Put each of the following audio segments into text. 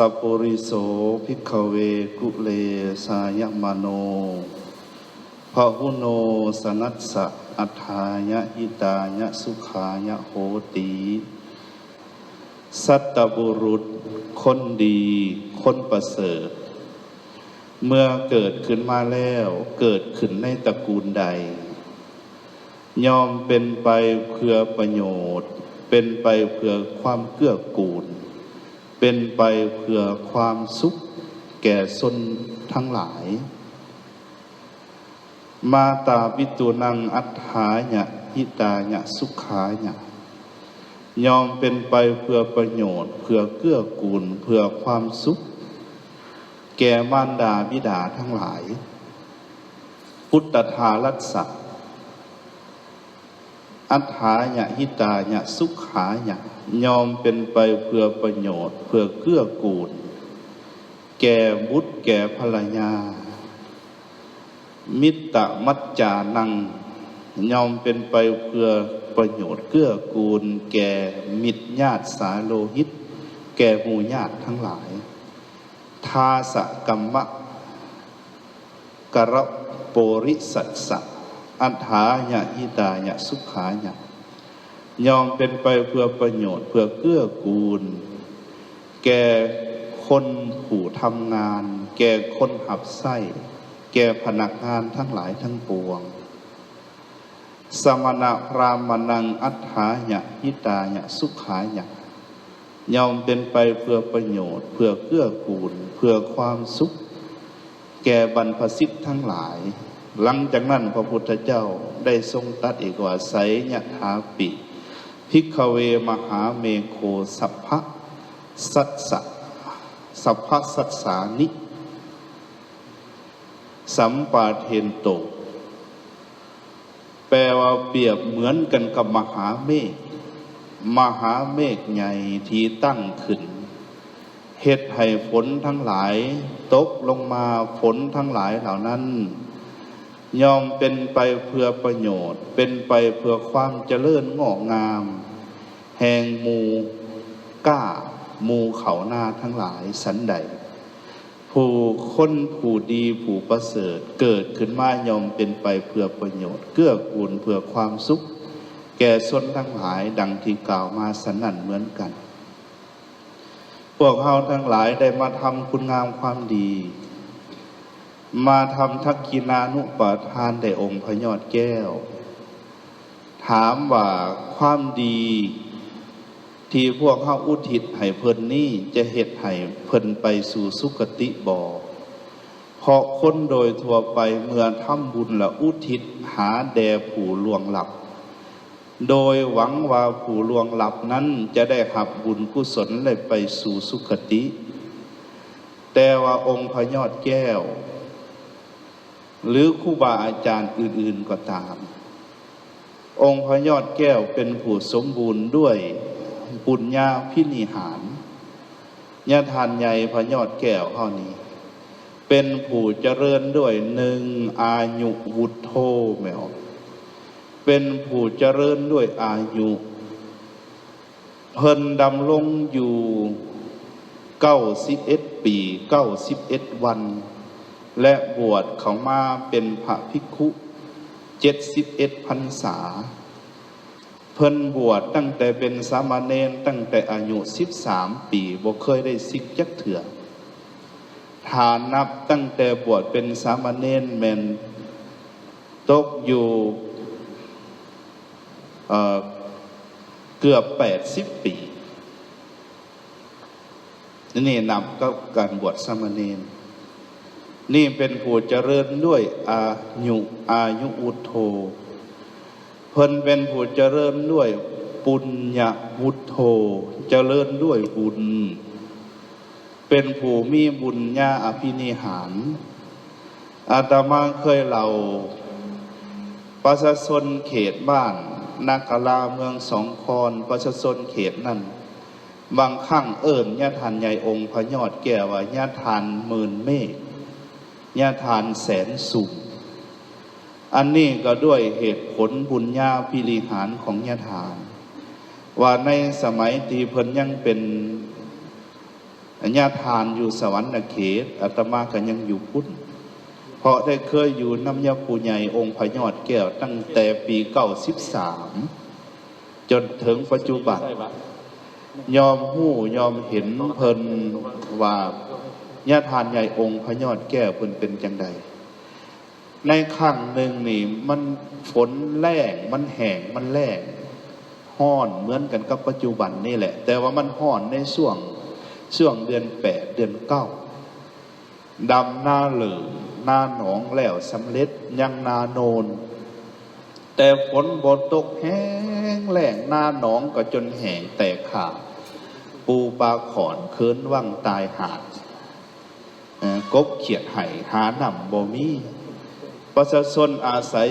สัพปริโสภิกขเวกุเลสายมโนพหุโนสนัสสะอัฏฐายะหิตายะสุขายะโหติสัตตบุรุษ คนดี คนประเสริฐ เมื่อเกิดขึ้นมาแล้วเกิดขึ้นในตระกูลใด ยอมเป็นไปเพื่อประโยชน์ เป็นไปเพื่อความเกื้อกูล เป็นไปเพื่อความสุขแก่สนทั้งหลาย มาตาวิตุนังอัฏฐายะหิตายะสุขายะยอมเป็นไปเพื่อประโยชน์ เพื่อเกื้อกูล เพื่อความสุข แก่มารดาบิดาทั้งหลาย พุทธทารัสสะ อัฏฐายะหิตายะสุขายะยอมเป็นไปเพื่อประโยชน์ เพื่อเกื้อกูล แก่บุตรแก่ภรรยา มิตรมัจจานัง ยอมเป็นไปเพื่อประโยชน์เกื้อกูล แก่มิตรญาติสาโลหิต แก่หมู่ญาติทั้งหลาย ทาสกรรมะกระโปริสัสสะ อัฏฐายะหิตายะสุขายะยอมเป็นไปเพื่อประโยชน์เพื่อเกื้อกูล แก่คนผู้ทำงาน แก่คนหับไส้ แก่พนักงานทั้งหลายทั้งปวง สมณะพรามนังอัฏฐายะหิตายะสุขายะยอมเป็นไปเพื่อประโยชน์ เพื่อเกื้อกูล เพื่อความสุข แก่บรรพสิทธิ์ทั้งหลาย หลังจากนั้นพระพุทธเจ้าได้ทรงตัดอีกว่าไสยถาปิพิกเวมหาเมโคสัพพะสัสสะสัพพะสัสสานิ สัมปาเทนโต แปลว่าเปรียบเหมือนกันกับมหาเมฆมหาเมฆใหญ่ที่ตั้งขึ้นเหตุให้ฝนทั้งหลาย ตกลงมาฝนทั้งหลายเหล่านั้น ยอมเป็นไปเพื่อประโยชน์ เป็นไปเพื่อความเจริญงอกงาม แห่งมูก้ามูเขาหน้าทั้งหลายสันใด ผู้คนผู้ดีผู้ประเสริฐเกิดขึ้นมายอมเป็นไปเพื่อประโยชน์ เกื้อกูลเพื่อความสุข แก่ชนทั้งหลายดังที่กล่าวมาสนั่นเหมือนกัน พวกเราทั้งหลายได้มาทำคุณงามความดี มาทำทักกินานุปาทานได้องค์พระยอดแก้ว ถามว่าความดีที่พวกเขาอุทิศให้เพิ่นนี่จะเหตุให้เพิ่นไปสู่สุคติบ่เพราะคนโดยทั่วไปเมื่อทำบุญและอุทิศหาแด่ผู้ลวงหลับ โดยหวังว่าผู้ลวงหลับนั้นจะได้หับบุญกุศลเลยไปสู่สุคติ แต่ว่าองค์พระยอดแก้ว หรือครูบาอาจารย์อื่น ๆก็ตาม องค์พระยอดแก้วเป็นผู้สมบูรณ์ด้วยปุญญาพินิหารญาทานใหญ่พระยอดแก้วข้อนี้ เป็นผู้เจริญด้วยหนึ่งอายุวุฒโธแมวเป็นผู้เจริญด้วยอายุเพิ่นดำลงอยู่เก้าสิบเอ็ดปีเก้าสิบเอ็ดวัน และบวชเขามาเป็นพระภิกขุเจ็ดสิบเอ็ดพรรษา เพิ่นบวชตั้งแต่เป็นสามเณรตั้งแต่อายุสิบสามปีบ่เคยได้สิกจักเถื่อฐานนับตั้งแต่บวชเป็นสามเณรแมนตกอยู่เกือบแปดสิบปีนี่นับก็การบวชสามเณร นี่เป็นผู้เจริญด้วยอายุอายุอุโทเพิ่นเป็นผู้เจริญด้วยปุญญาวุฒโธเจริญด้วยบุญ เป็นผู้มีบุญญาอภินิหาร อาตมาเคยเล่าประชาชนเขตบ้านนาคลาเมืองสองคอนประชาชนเขตนั่นบางครั้งเอิ่นญาทานใหญ่องค์พระยอดแก่ว่าญาทานหมื่นเมฆ ญาทานแสนสูงอันนี้ก็ด้วยเหตุผลบุญญาพิริหารของญาทาน ว่าในสมัยที่เพิ่นยังเป็นญาทานอยู่สวรรค์เขตอาตมาก็ยังอยู่พุทธเพราะได้เคยอยู่น้ำยาปูใหญ่องค์พยอดแก้วตั้งแต่ปีเก้าสิบสามจนถึงปัจจุบันยอมหู้ยอมเห็นเพิ่นว่า ญาทานใหญ่องค์พระยอดแก้วเพิ่นเป็นจังใด ในครั้งหนึ่งนี่มันฝนแรงมันแห้งมันแรงห้อนเหมือนกันกับปัจจุบันนี่แหละ แต่ว่ามันห้อนในช่วงช่วงเดือนแปดเดือนเก้าดำหน้าเหลืองหน้าหนองแล้วสำเร็จยังนาโนน แต่ฝนบนตกแห้งแล้งหน้าหนองก็จนแห้งแตกขาดปูปลาขอนเคินว่างตายหาด กบเขียดไห่หาหนำบ่มี ประชาชนอาศัย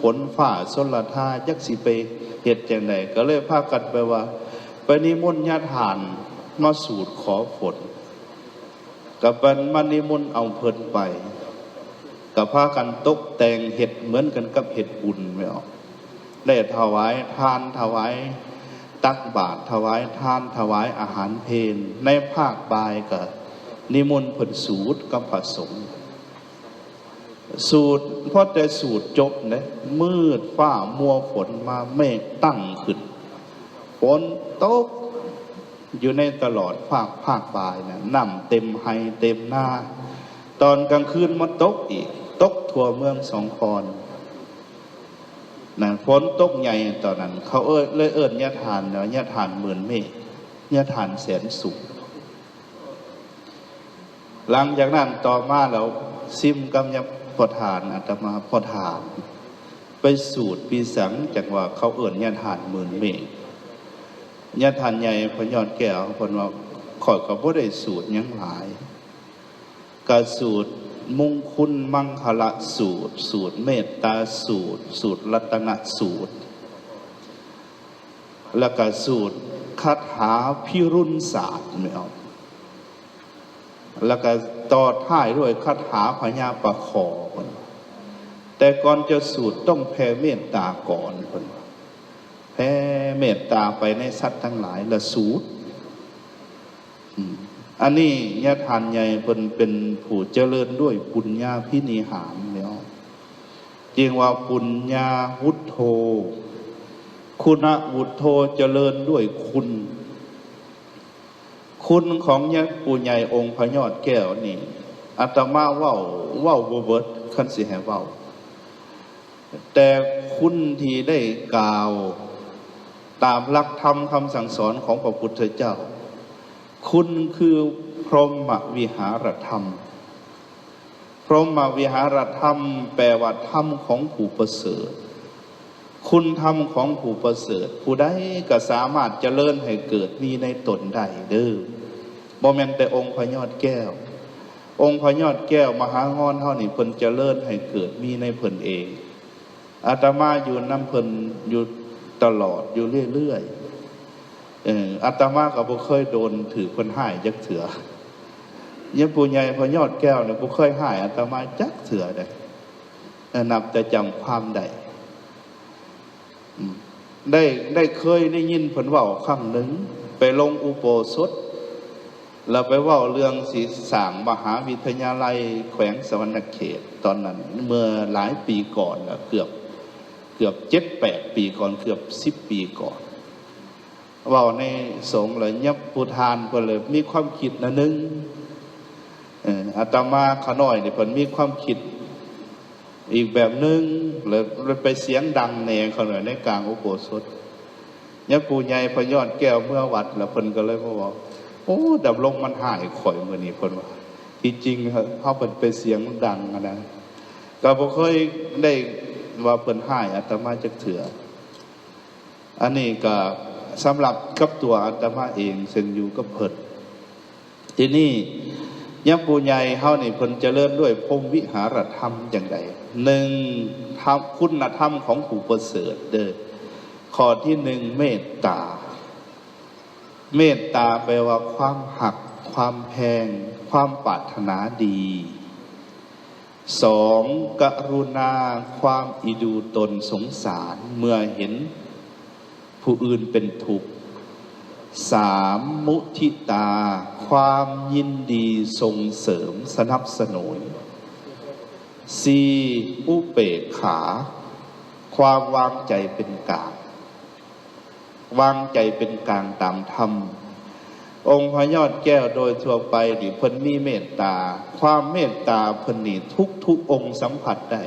ฝนฝ่าชนละท่ายักสิไปเหตุจังไดก็เลยพากันไปว่า ไปนิมนต์ญาติทานมาสูตรขอฝนกับบันมานิมนต์เอาเพลินไปกับพากันตกแต่งเห็ดเหมือนกันกับเห็ดบุญไม่ออกได้ถวายทานถวายตักบาตรถวายทานถวายอาหารเพนในภาคบายกับ นิมนต์ผลสูตรกับผสมสูตรพอแต่สูตรจบเนี่ยมืดฟ้ามัวฝนมาเมฆตั้งขึ้นฝนตกอยู่ในตลอดภาคภาคบายนะน้ำเต็มไฮเต็มหน้า ตอนกลางคืนมาตกอีก ตกทั่วเมืองสองคอนนะฝนตกใหญ่ตอนนั้น เขาเอ้ยเลยเอิญญาทานเนาะญาทานหมื่นเมฆญาทานแสนสุข หลังจากนั้นต่อมาเราซิมกำยับพอทานอาตมาพอทาน ไปสูตรปีสังจากว่าเขาเอิญญาทานหมื่นเมฆญาทานใหญ่พยอดแก้วคนว่าขอยก็บ่ได้สูตรยังหลายกาสูตรมงคุณมังคละสูตร สูตรเมตตาสูตร สูตรรัตนสูตร แล้วก็สูตรคาถาพิรุณศาสตร์ไม่เอา แล้วก็ต่อท้ายด้วยคาถาพญาปะคอคนแต่ก่อนจะสูตรต้องแผ่เมตตาก่อนคนแผ่เมตตาไปในสัตว์ทั้งหลายและสูตรอันนี้ญาทานใหญ่เป็นเป็นผู้เจริญด้วยปุญญาพินิหารแล้วจริงว่าปุญญาวุฒโธ คุณวุฒโธเจริญด้วยคุณ คุณของญาปู่ใหญ่องค์พยอดแก้วนี่อาตมาว่าว่าบเบิร์ดขันสิแหว่าแต่คุณที่ได้กล่าวตามหลักธรรมคำสั่งสอนของพระพุทธเจ้า คุณคือพรหมวิหารธรรม พรหมวิหารธรรม แปลว่าธรรมของผู้ประเสริฐ คุณธรรมของผู้ประเสริฐ ผู้ใดก็สามารถเจริญให้เกิดมีในตนได้เด้อ บ่แม่นแต่องค์พระยอดแก้ว องค์พระยอดแก้ว มหางอนเท่านี้เพิ่นเจริญให้เกิดมีในเพิ่นเองอาตมาอยู่น้ำเพิ่นอยู่ตลอดอยู่เรื่อยๆเอออาตมาก็บ่เคยโดนถือคนหายจักเถือยังปู่ใหญ่พอยอดแก้วเนี่ยบ่เคยหายอาตมาจักเถือได้นับแต่จำความได้ได้ได้เคยได้ยินเพิ่นเว้าคำหนึ่งไปลงอุโบสถ แล้วไปว้าเรื่องสีสางมหาวิทยาลัยแขวงสวรรณเขตตอนนั้น เมื่อหลายปีก่อนเกือบเกือบเจ็ดแปดปีก่อนเกือบสิบปีก่อนว่าในสงฆ์เลยยับพุทานก็เลยมีความคิดนะนึงอาตมาขน้อยเนี่ยเพิ่นมีความคิดอีกแบบนึงเลยไปเสียงดังแน่เขาหน่อยในกลางอุโบสถยับปูใหญ่พยอดแก้วเมื่อวัดแล้วเพิ่นก็เลยมาบอก โอ้ดับลงมันหายข่อยมื่อนี้เพิ่นว่าที่จริงเขาเพิ่นไปเสียงดังนะก็บ่เคยได้ว่าเพิ่นหายอาตมาจักเถืออันนี้ก็สำหรับกับตัวอาตมาเองซึ่งอยู่กับเพิ่นทีนี้ยมปูใหญ่เฮานี่เพิ่นเจริญด้วยพรมวิหารธรรมอย่างใดหนึ่งคุณธรรมของผู้ประเสริฐเด้อข้อที่หนึ่งเมตตา เมตตาแปลว่าความหัก ความแพง ความปรารถนาดีสองกรุณาความอิดูตนสงสารเมื่อเห็นผู้อื่นเป็นทุกข์สามมุทิตา ความยินดีส่งเสริมสนับสนุนสี่อุเบกขา ความวางใจเป็นกลาง วางใจเป็นกลางตามธรรม องค์พระยอดแก้วโดยทั่วไปนี่เพิ่นมีเมตตา ความเมตตาเพิ่นนี่ทุกทุกองค์สัมผัสได้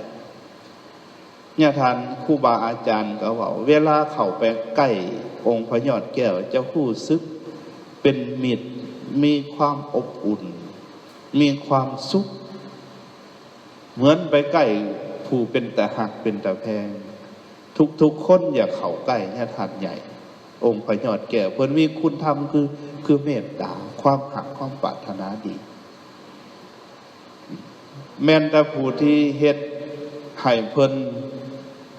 เนี่ยทานครูบาอาจารย์ก็ว่าเวลาเข้าไปใกล้องค์พระยอดแก้วจะรู้สึกเป็นมิตรมีความอบอุ่น มีความสุข เหมือนไปใกล้ผู้เป็นแต่หักเป็นแต่แพง ทุกๆคนอย่าเข้าใกล้เนี่ยทานใหญ่ องค์พระยอดแก้วเพิ่นมีคุณธรรมคือคือเมตตาความหักความปรารถนาดี แม่นแต่ผู้ที่เฮ็ดให้เพิ่น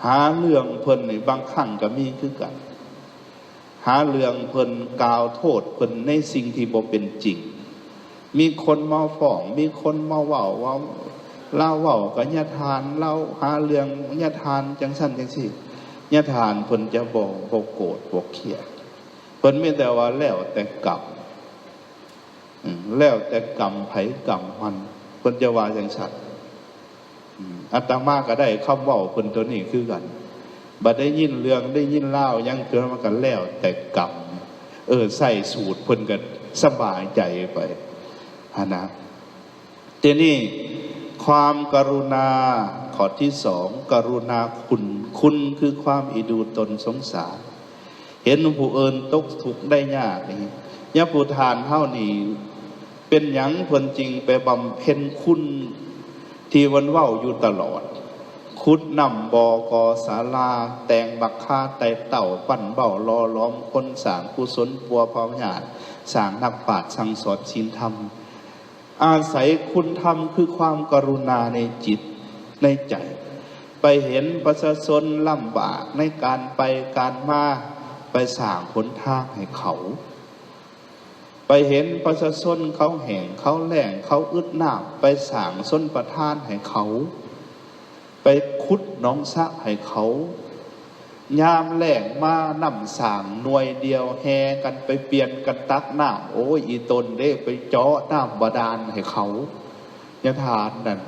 หาเรื่องเพิ่นนี่บางครั้งก็มีคือกัน หาเรื่องเพิ่นกล่าวโทษเพิ่นในสิ่งที่บ่เป็นจริง มีคนมาฟ้อง มีคนมาเว้าว่าเล่าเว้ากับญาทานเล่าหาเรื่องญาทานจังสั้นจังสี่ ญาทานเพิ่นจะบ่บ่โกรธบ่เครียดเพิ่นมีแต่ว่าแล้วแต่กรรมแล้วแต่กรรมไผกรรมมันเพิ่นจะว่าจังซั่นอืมอาตมาก็ได้คำเว่าเพิ่นตัวนี้คือกันบัดได้ยินเรื่องได้ยินเล่ายังเกิดมากันแล้วแต่กรรมเออใส่สูตรเพิ่นก็สบายใจไปฮะนะทีนี้ความกรุณา ข้อที่สองกรุณาคุณ คุณคือความอิดูตนสงสาร เห็นผู้เอินตกทุกข์ได้ยากนี่ยะผู้ทานเท่านี้ เป็นหยังเพิ่นจริงไปบำเพ็ญคุณ ที่วันเว้าอยู่ตลอด คุดนำบอกอศาลา แต่งบักคาไตเต่าปั่นเบ้ารอล้อมคนสางกุศลปัวพร้อมญาติสางนักปราชญ์สังสอนศีลธรรม อาศัยคุณธรรมคือความกรุณาในจิต ในใจ ไปเห็นประชาชนลำบากในการไปการมาไปสร้างหนทางให้เขา ไปเห็นประชาชนเขาแห่งเขาแหล่งเขาอึดหน้าไปสร้างส้นประทานให้เขา ไปขุดน้องสะให้เขายามแหล่งมานำสางหน่วยเดียวแฮกันไปเปลี่ยนกันตักน้ำโอ้ยอีตนเด้ไปเจาะน้ำบาดาลให้เขายาทานนั่น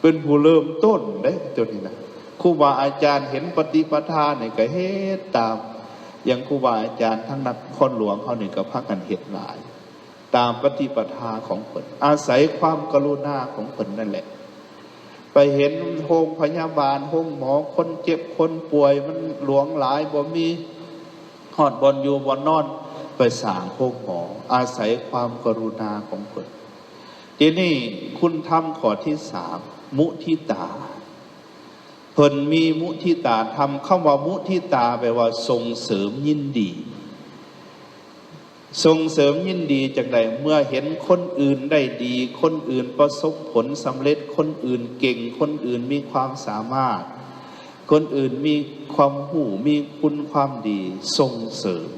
เป็นผู้เริ่มต้นเด้ตัวนี้นะครูบาอาจารย์เห็นปฏิปทาเนี่ยก็เฮ็ดตาม อย่างครูบาอาจารย์ทั้งนักคนหลวงเขาเนี่ยก็พักกันเฮ็ดหลาย ตามปฏิปทาของเพิ่นอาศัยความกรุณาของเพิ่นนั่นแหละ ไปเห็นโรงพยาบาลห้องหมอคนเจ็บคนป่วยมันหลวงหลายบ่มีหอดบอลอยู่บอลนอนไปสางห้องหมอ อาศัยความกรุณาของเพิ่นทีนี้คุณทำข้อที่สาม มุทิตาเพิ่นมีมุทิตาทำคำว่ามุทิตาแปลว่าส่งเสริมยินดี ส่งเสริมยินดีจากใดเมื่อเห็นคนอื่นได้ดี คนอื่นประสบผลสำเร็จคนอื่นเก่ง คนอื่นมีความสามารถ คนอื่นมีความหูมีคุณความดีส่งเสริม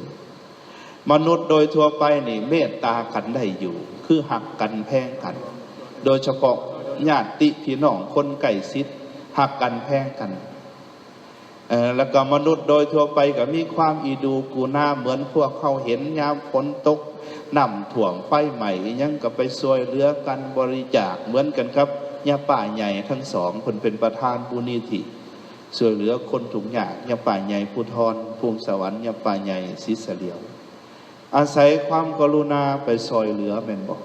มนุษย์โดยทั่วไปนี่เมตตากันได้อยู่ คือหักกันแพงกัน โดยเฉพาะ ญาติพี่น้องคนไก่ซิดหักกันแพงกันแล้วก็มนุษย์โดยทั่วไปก็มีความอีดูกูหน้าเหมือนพวกเขาเห็นยามฝนตกน้ำถ่วงไฟใหม่ยังก็ไปซวยเหลือกันบริจาคเหมือนกันครับยาป่าใหญ่ทั้งสองคนเป็นประธานบุญนิธิช่วยเหลือคนถุงหยากยาป่าใหญ่ภูทรภูมิสวรรค์ยาป่าใหญ่ศิสเหลียว อาศัยความกรุณาไปซอยเหลือแม่นบอก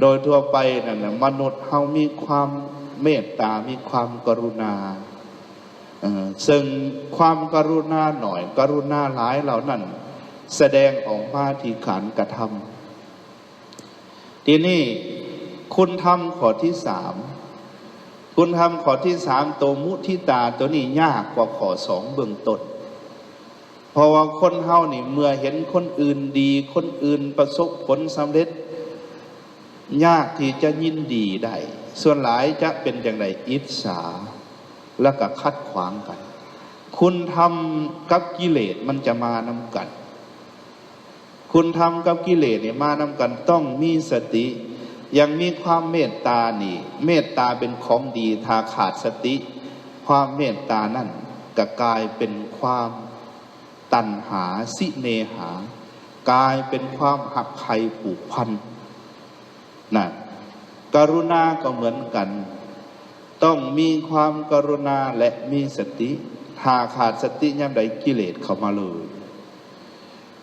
โดยทั่วไปนั่นแหละมนุษย์เฮามีความเมตตา มีความกรุณาซึ่งความกรุณาหน่อย กรุณาหลายเหล่านั้น แสดงออกมาที่ขานกระทำทีนี้คุณทำข้อที่สามคุณทำข้อที่สามตัวมุทิตาตัวนี้ยากกว่าข้อสองเบื้องต้นเพราะว่าคนเฮานี่เมื่อเห็นคนอื่นดี คนอื่นประสบผลสำเร็จ ยากที่จะยินดีได้ ส่วนหลายจะเป็นอย่างไรอิจฉาแล้วก็คัดขวางกัน คุณทำกับกิเลสมันจะมานำกัน คุณทำกับกิเลสเนี่ยมานำกันต้องมีสติ ยังมีความเมตตานี่ เมตตาเป็นของดีถ้าขาดสติ ความเมตตานั่นก็กลายเป็นความตัณหาสิเนหากลายเป็นความหักใครผูกพัน นะกรุณาก็เหมือนกัน ต้องมีความกรุณาและมีสติหาขาดสติย่ำใดกิเลสเข้ามาเลย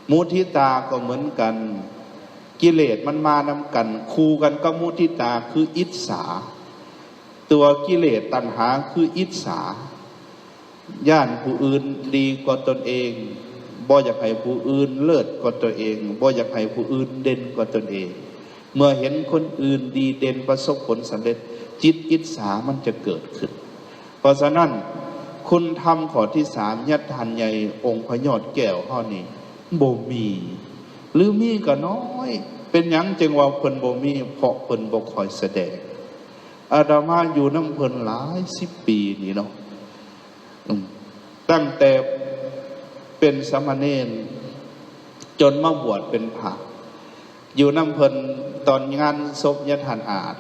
มุทิตาก็เหมือนกัน กิเลสมันมานำกัน คูกันก็มุทิตาคืออิจฉาตัวกิเลสตัณหาคืออิจฉาย่านผู้อื่นดีกว่าตนเองบ่อยากให้ผู้อื่นเลิศกว่าตัวเองบ่อยากให้ผู้อื่นเด่นกว่าตนเอง เมื่อเห็นคนอื่นดีเด่นประสบผลสำเร็จ จิตอิจฉามันจะเกิดขึ้น เพราะฉะนั้นคุณทำขอที่สามยัดทานใหญ่องค์พระยอดแก้วข้อนี้บ่มี หรือมีก็น้อย เป็นยังจึงว่าเพิ่นบ่มีเพราะเพิ่นบ่คอยแสดงอาดามาอยู่น้ำเพิ่นหลายสิบปีนี่เนาะตั้งแต่เป็นสามเณรจนมาบวชเป็นพระ อยู่น้ำเพิ่นตอนงานศพยะทานอาจ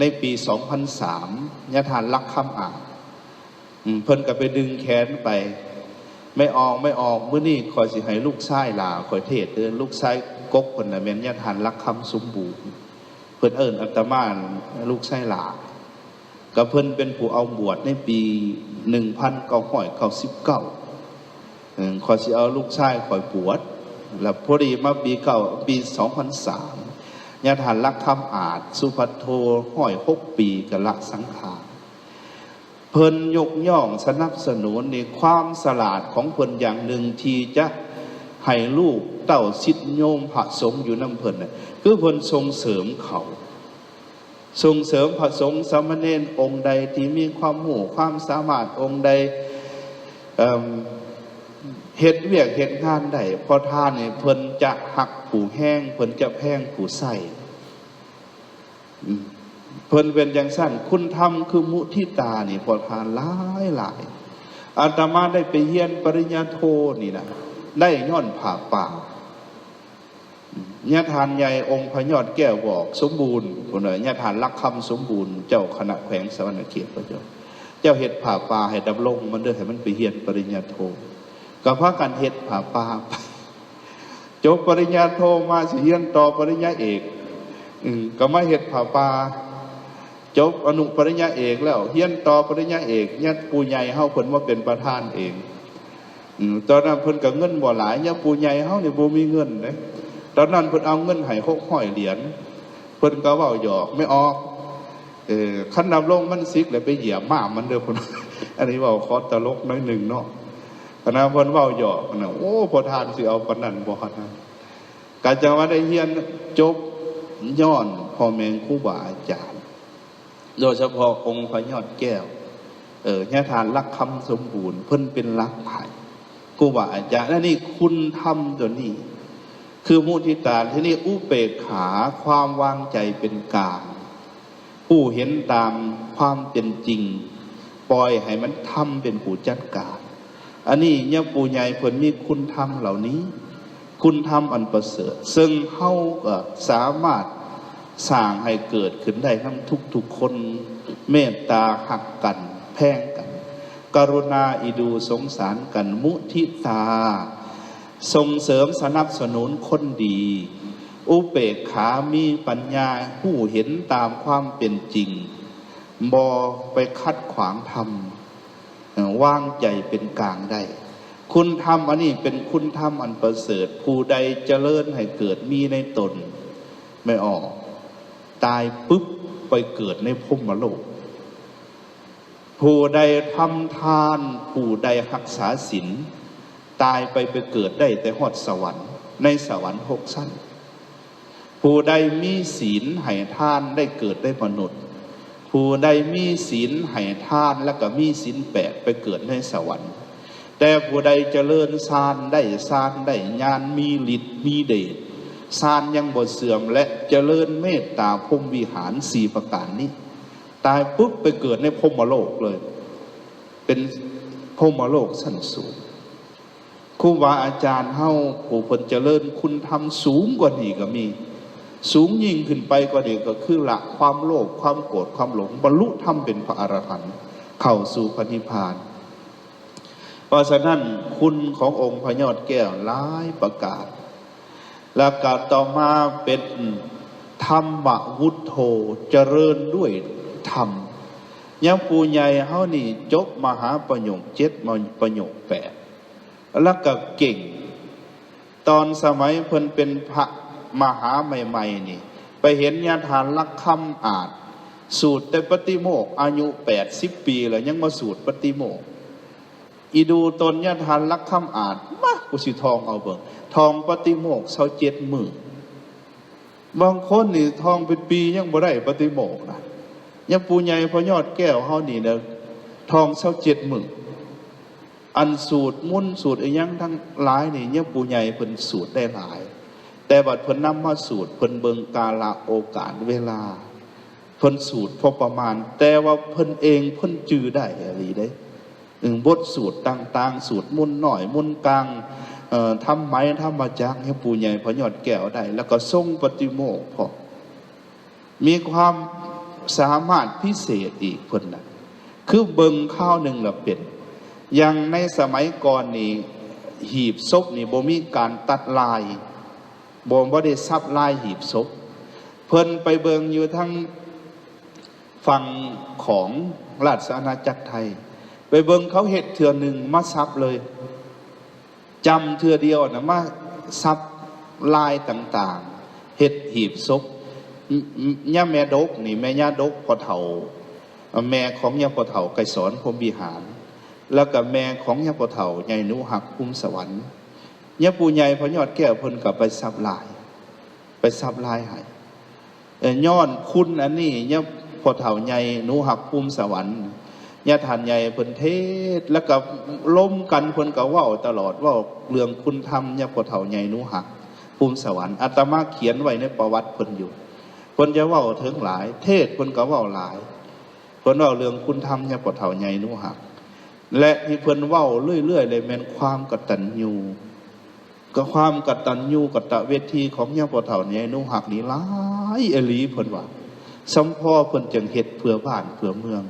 ในปีสองพันสามยะทานลักคำอาจอืมเพิ่นก็ไปดึงแขนไป ไม่ออกไม่ออกเมื้อนี้คอยสิให้ลูกชายลาคอยเทศเดินลูกชายกกคนน่ะแม่นยะทานลักคำสมบูรณ์เพิ่นเอิญอัตมาลูกไส้หลาก็เพิ่นเป็นผู้เอาบวชในปีหนึ่งพันเก้าร้อยสิเอสิเอาลูกชายคอยบวช แล้วพอดีมาปีเก้าปีสองพันสามญาติหันรักคำอาจ สุภัทโทห้อยหกปีกับละสังขารเพิ่นยกย่องสนับสนุนในความสลาดของเพิ่นอย่างหนึ่งที่จะให้ลูกเต้าสิทธิโยมพระสงอยู่น้ำเพิ่นคือเพิ่นส่งเสริมเขาส่งเสริมพระสงฆ์สามเณรองค์ใดที่มีความหูความสามารถองค์ใด เอิ่มเฮ็ดเวียกเฮ็ดงานใดพอท่านเนี่ยเพิ่นจะหักผูแห้งเพิ่นจะแพงผูใส่เพิ่นเป็นอย่างสั้นคุณธรรมคือมุทิตานี่พอทานหลายหลายอาตมาได้ไปเฮียนปริญญาโทนี่นะได้ย้อนผ่าป่าญาทานใหญ่องค์พระยอดแก้วบอกสมบูรณ์คนเอ๋ยญาทานรักคำสมบูรณ์เจ้าคณะแขวงสวรรณเขตพระเจ้า เจ้าเห็ดผ่าป่าให้ดำลงมันเด้อให้มันไปเฮียนปริญญาโท กับพากันเห็ดผ่าป่าจบปริญญาโทมาสิเฮียนต่อปริญญาเอกก็มาเห็ดผ่าป่าจบอนุปริญญาเอกแล้วเฮียนต่อปริญญาเอกญาติปูใหญ่เฮาเพิ่นว่าเป็นประธานเองตอนนั้นเพิ่นก็เงินบ่หลายญาติปูใหญ่เฮาเนี่ยบ่มีเงินเด้ตอนนั้นเพิ่นเอาเงินให้หกห้อยเหรียญเพิ่นก็เว้าหยอกไม่ออกเออขั้นนำลงมันซิกเลยไปเหยียบหมามันเด้อพุ่นอันนี้เว้าคอตลกน้อยหนึ่งเนาะ คณะเพิ่นเว้าหยอกนะโอ้พอทานสิเอาปนันบ่คันการจังว่าได้เฮียนจบย้อนพ่อแม่ครูบาอาจารย์ โดยเฉพาะองค์พระยอดแก้ว เออญาทานรักคำสมบูรณ์ เพิ่นเป็นรักไผ่ครูบาอาจารย์และนี่คุณทำตัวนี้ คือมุทิตาที่นี่อุเบกขาความวางใจเป็นกลางผู้เห็นตามความเป็นจริง ปล่อยให้มันทำเป็นผู้จัดการ อันนี้เนี่ยปู่ใหญ่เพิ่นมีคุณธรรมเหล่านี้ คุณธรรมอันประเสริฐ ซึ่งเฮาก็สามารถสร้างให้เกิดขึ้นได้ทั้งทุกๆคนเมตตาหักกันแพ่งกัน กรุณาอิดูสงสารกันมุทิตา ส่งเสริมสนับสนุนคนดี อุเบกขามีปัญญาผู้เห็นตามความเป็นจริงบอไปคัดขวางธรรม ว่างใจเป็นกลางได้ คุณธรรมอันนี้เป็นคุณธรรมอันประเสริฐ ผู้ใดเจริญให้เกิดมีในตน ไม่ออก ตายปุ๊บไปเกิดในภพมโลก ผู้ใดทำทาน ผู้ใดรักษาศีลตายไปไปเกิดได้แต่หอดสวรรค์ในสวรรค์หกสั้น ผู้ใดมีศีลให้ทานได้เกิดได้มนุษย์ ผู้ใดมีศีลให้ทานแล้วก็มีศีลแปดไปเกิดในสวรรค์ แต่ผู้ใดเจริญฌานได้ฌานได้ญาณมีฤทธิ์มีเดชฌานยังบ่เสื่อมและเจริญเมตตาพรหมวิหารสี่ประการนี้ ตายปุ๊บไปเกิดในพรมโลกเลย เป็นพรมโลกสั้นสูงครูบาอาจารย์เฮาผู้เพิ่นเจริญคุณธรรมสูงกว่านี้ก็มี สูงยิ่งขึ้นไปกว่านี้ก็คือละความโลภความโกรธความหลง บรรลุธรรมเป็นพระอรหันต์เข้าสู่พระนิพพาน เพราะฉะนั้นคุณขององค์พระยอดแก้วหลายประกาศแล้วก็ต่อมาเป็นธรรมวุฒโธเจริญด้วยธรรมยังปูใหญ่เฮานี่จบมหาประโยคเจ็ดมาประโยคแปดแล้วก็เก่ง ตอนสมัยเพิ่นเป็นพระ มหาใหม่ ๆ นี่ ไปเห็นญาทานลักคำอานสูตรแต่ปฏิโมก อายุแปดสิบปีแล้วยังมาสูตรปฏิโมก อีดูตนญาทานลักคำอานมากุสิทองเอาเบิ่งทองปฏิโมกเศร้าเจ็ดหมือบางคนนี่ทองเป็นปียังบ่ได้ปฏิโมกนะยังปูใหญ่พอยอดแก้วเฮานี่เด้อทองเศร้าเจ็ดหมืออันสูตรมุ่นสูตรอียังทั้งหลายนี่ยังปูใหญ่เพิ่นสูตรได้หลาย แต่บัดเพิ่นนำมาสูตรเพิ่นเบิงกาลโอกาสเวลา เพิ่นสูตรพอประมาณ แต่ว่าเพิ่นเองเพิ่นจือได้อะไรได้อืมบทสูตรต่าง ๆ สูตรมุ่นหน่อยมุ่นกลางทำไม้ทำมาจากให้ปูใหญ่พอยอดแก้วได้ แล้วก็ทรงปฏิโมกข์พอมีความสามารถพิเศษอีกเพิ่นน่ะคือเบิงข้าวหนึ่งละเป็นอย่างในสมัยก่อนนี่หีบศพนี่บ่มีการตัดลาย บ่บ่ได้ซับลายหีบศพเพิ่นไปเบิงอยู่ทั้งฝั่งของราชอาณาจักรไทย ไปเบิงเขาเห็ดเถื่อหนึ่งมาซับเลยจำเถื่อเดียวนะมาซับลายต่างๆเห็ดหีบศพย่าแม่ดกนี่แม่ย่าดกพอเฒ่าแม่ของยาปะเถาไกสอนพรมวิหาร แล้วกับแม่ของยาปะเถาใหญ่หนุหักคุ้มสวรรค์ ยปูใหญ่พอยอดแก้วเพิ่นกับไปซับลาย ไปซับลายให้ย้อนคุณอันนี้ยาปะเถาใหญ่หนุหักคุ้มสวรรค์ยทานใหญ่เพิ่นเทศแล้วกับล้มกันเพิ่นก็เว่าตลอดว่าเรื่องคุณธรรมยาปะเถาใหญ่หนุหักคุ้มสวรรค์อาตมาเขียนไว้ในประวัติเพิ่นอยู่เพิ่นจะว่าถึงหลาย เทศเพิ่นก็เว่าหลายเพิ่นว่าเรื่องคุณธรรมเนี่ยปะเถาใหญ่หนุหัก และที่เพิ่นว้าเรื่อยๆเลยแม่นความกตัญญู ก็ความกตัญญูกตเวทีของเนี่ยปะเถาใหญ่หนุหักนี่หลายเอลีเพิ่นว่าสัมพ่อเพิ่นจึงเฮ็ดเพื่อบ้านเพื่อเมือง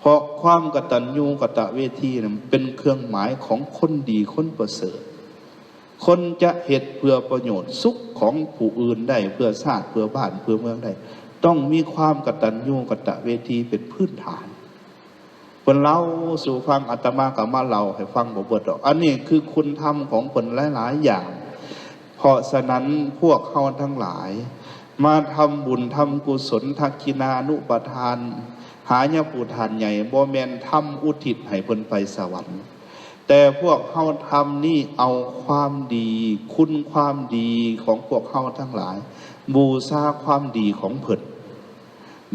เพราะความกตัญญูกตเวทีนั้นเป็นเครื่องหมายของคนดีคนประเสริฐ คนจะเหตุเพื่อประโยชน์สุขของผู้อื่นได้เพื่อชาติเพื่อบ้านเพื่อเมืองได้ ต้องมีความกตัญญูกตเวทีเป็นพื้นฐาน เพิ่นเล่าสู่ฟังอาตมากับมาเล่าให้ฟังบ่เบิดดอก อันนี้คือคุณธรรมของเพิ่นหลายๆอย่าง เพราะฉะนั้นพวกเขาทั้งหลาย มาทำบุญทำกุศลทักกินานุปทาน หายาปูทานใหญ่บ่แมนทำอุทิศให้เพิ่นไปสวรรค์ แต่พวกเขาทำนี่เอาความดี คุณความดีของพวกเขาทั้งหลาย บูชาความดีของเพิ่น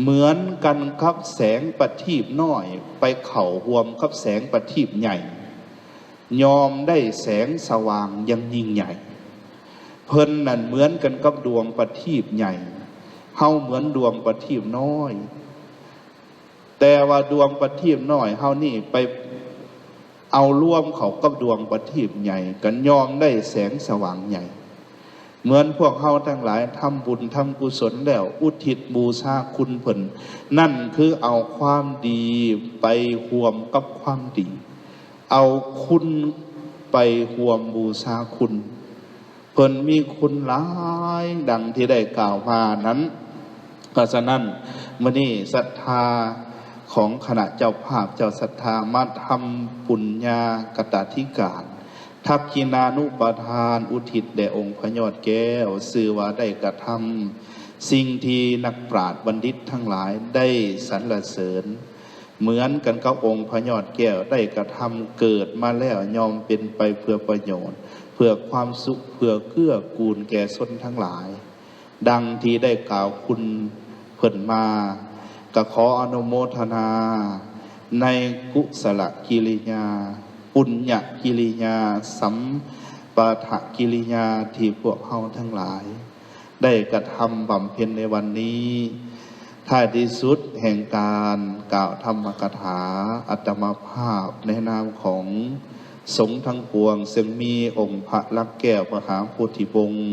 เหมือนกันครับแสงประทีปน้อย ไปเข่าห่วมครับแสงประทีปใหญ่ ยอมได้แสงสว่างยังยิ่งใหญ่ เพิ่นนั่นเหมือนกันกับดวงประทีปใหญ่เฮาเหมือนดวงประทีปน้อย แต่ว่าดวงประทีปน้อยเฮานี่ไปเอาร่วมเขากับดวงประทีปใหญ่ กันยอมได้แสงสว่างใหญ่ เหมือนพวกเฮาทั้งหลายทำบุญทำกุศลแล้ว อุทิศบูชาคุณเพิ่นนั่นคือเอาความดีไปห่วมกับความดี เอาคุณไปห่วมบูชาคุณ เพิ่นมีคุณหลายดังที่ได้กล่าวมานั้นเพราะฉะนั้นมื่อนี้ศรัทธาของคณะเจ้าภาพเจ้าศรัทธามาทำปุญญากตธิการ ทักกินานุปทาน อุทิศแด่องค์พระยอดแก้วสื่อว่าได้กระทำสิ่งที่นักปราชญ์บัณฑิตทั้งหลายได้สรรเสริญ เหมือนกันกับองค์พระยอดแก้วได้กระทำเกิดมาแล้วยอมเป็นไปเพื่อประโยชน์ เพื่อความสุขเพื่อเกื้อกูลแก่ชนทั้งหลาย ดังที่ได้กล่าวคุณเพิ่นมาก็ขออนุโมทนา ในกุศลกิริยา ปุญญกิริยา สัมปาทกิริยาที่พวกเฮาทั้งหลาย ได้กระทำบำเพ็ญในวันนี้ท้ายที่สุดแห่งการกล่าวธรรมกถาอัตมาภาพในนามของสงฆ์ทั้งปวง ซึ่งมีองค์พระลักแก้วมหาพุทธิวงศ์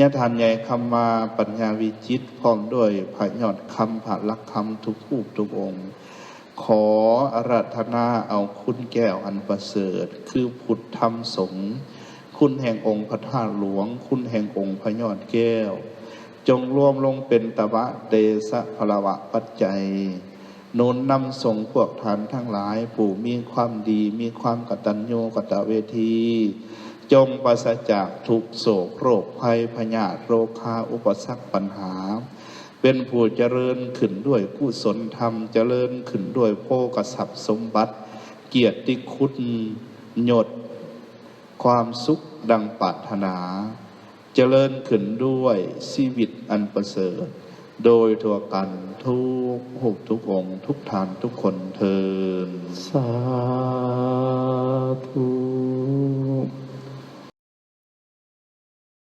ญาทานใหญ่คำมาปัญญาวิจิตพร้อมด้วยพระยอดคำพระลักคำทุกผู้ทุกองค์ ขออาราธนาเอาคุณแก้วอันประเสริฐ คือพุทธธรรมสงฆ์คุณแห่งองค์พระธาตุหลวง คุณแห่งองค์พระยอดแก้ว จงรวมลงเป็นตบะเตสะพลวะปัจจัยหนุนนำส่งพวกทานทั้งหลายผู้มีความดี มีความกตัญญูกตเวที จงปราศจากทุกโศกโรคภัยพยาธิโรคาอุปสรรคปัญหา เป็นผู้เจริญขึ้นด้วยกุศลธรรม เจริญขึ้นด้วยโภกทรัพย์สมบัติ เกียรติคุณหยศความสุขดังปรารถนา เจริญขึ้นด้วยชีวิตอันประเสริฐ โดยทั่วกันทุกหุกทุกองทุกทานทุกคนเทินสาธุ